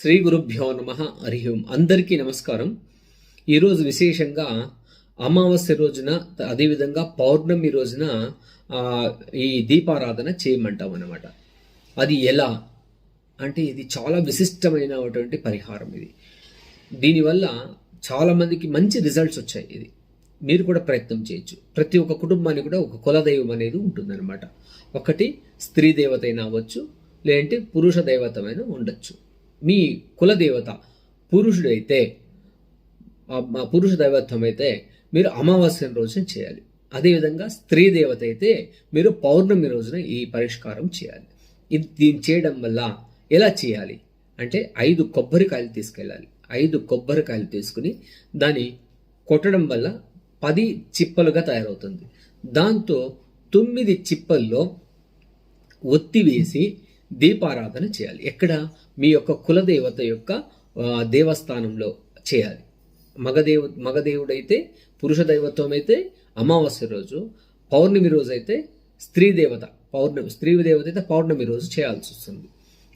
శ్రీ గురుభ్యో నమ. హరి ఓం. అందరికీ నమస్కారం. ఈరోజు విశేషంగా అమావాస్య రోజున అదేవిధంగా పౌర్ణమి రోజున ఈ దీపారాధన చేయమంటాం అన్నమాట అది ఎలా? అంటే ఇది చాలా విశిష్టమైనటువంటి పరిహారం ఇది. దీనివల్ల చాలామందికి మంచి రిజల్ట్స్ వచ్చాయి ఇది. మీరు కూడా ప్రయత్నం చేయొచ్చు. ప్రతి ఒక్క కుటుంబానికి కూడా ఒక కులదైవం అనేది ఉంటుందన్నమాట. ఒకటి స్త్రీ దేవత అయినా అవ్వచ్చు లేదంటే పురుష దైవతమైన ఉండొచ్చు. మీ కులదేవత పురుషుడైతే మా పురుష దైవత్వం అయితే మీరు అమావాస్య రోజున చేయాలి. అదేవిధంగా స్త్రీ దేవత అయితే మీరు పౌర్ణమి రోజున ఈ పరిష్కారం చేయాలి. ఇది దీన్ని చేయడం వల్ల ఎలా చేయాలి? అంటే ఐదు కొబ్బరికాయలు తీసుకెళ్ళాలి. ఐదు కొబ్బరికాయలు తీసుకుని దాన్ని కొట్టడం వల్ల పది చిప్పలుగా తయారవుతుంది. దాంతో తొమ్మిది చిప్పల్లో ఒత్తి వేసి దీపారాధన చేయాలి. ఎక్కడ? మీ యొక్క కులదేవత యొక్క దేవస్థానంలో చేయాలి. మగదేవ మగదేవుడైతే పురుష దైవత్వం అయితే అమావాస్య రోజు పౌర్ణమి రోజు అయితే స్త్రీ దేవత పౌర్ణమి స్త్రీ దేవత అయితే పౌర్ణమి రోజు చేయాల్సి వస్తుంది.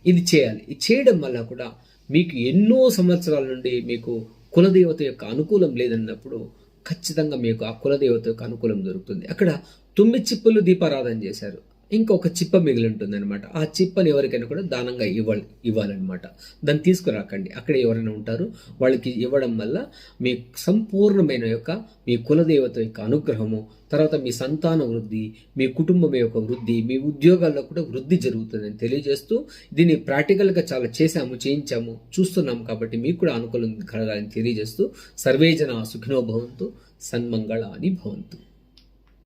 ఇది చేయాలి. ఇది చేయడం వల్ల కూడా మీకు ఎన్నో సంవత్సరాల నుండి మీకు కులదేవత యొక్క అనుకూలం లేదన్నప్పుడు ఖచ్చితంగా మీకు ఆ కులదేవత యొక్క అనుకూలం దొరుకుతుంది. అక్కడ తుమ్మి చిప్పలు దీపారాధన చేశారు. ఇంకొక చిప్ప మిగిలి ఉంటుంది అనమాట ఆ చిప్పని ఎవరికైనా కూడా దానంగా ఇవ్వాలి ఇవ్వాలన్నమాట. దాన్ని తీసుకురాకండి. అక్కడ ఎవరైనా ఉంటారు వాళ్ళకి ఇవ్వడం వల్ల మీ సంపూర్ణమైన యొక్క మీ కులదేవత యొక్క అనుగ్రహము తర్వాత మీ సంతాన వృద్ధి మీ కుటుంబం యొక్క వృద్ధి మీ ఉద్యోగాల్లో కూడా వృద్ధి జరుగుతుందని తెలియజేస్తూ దీన్ని ప్రాక్టికల్గా చాలా చేశాము చేయించాము చూస్తున్నాం కాబట్టి మీకు కూడా అనుకూలం కలగాలని తెలియజేస్తూ సర్వేజన సుఖినో భవంతు సన్మంగళాని భవంతు.